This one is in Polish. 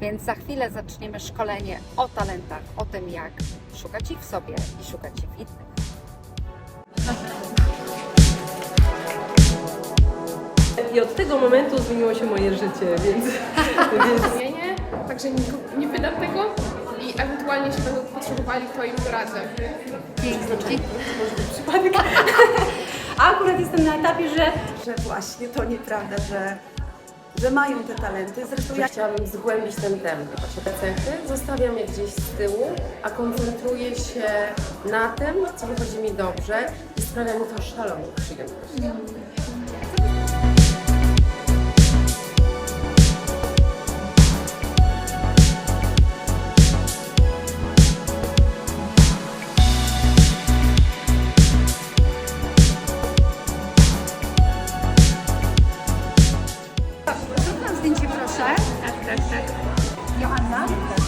Więc za chwilę zaczniemy szkolenie o talentach, o tym jak szukać ich w sobie i szukać ich w innych. I od tego momentu zmieniło się moje życie, więc, więc imienie, także nie, nie wydam tego i ewentualnie jeśli będą potrzebowali, to im doradzę. Pięknie. A akurat jestem na etapie, że że właśnie to nieprawda, że, że mają te talenty. Zresztą ja Chciałabym zgłębić ten temat. Te cechy zostawiam je gdzieś z tyłu, a koncentruję się na tym, co wychodzi mi dobrze i sprawia mi to szaloną przyjemność. так, так. Йоанна.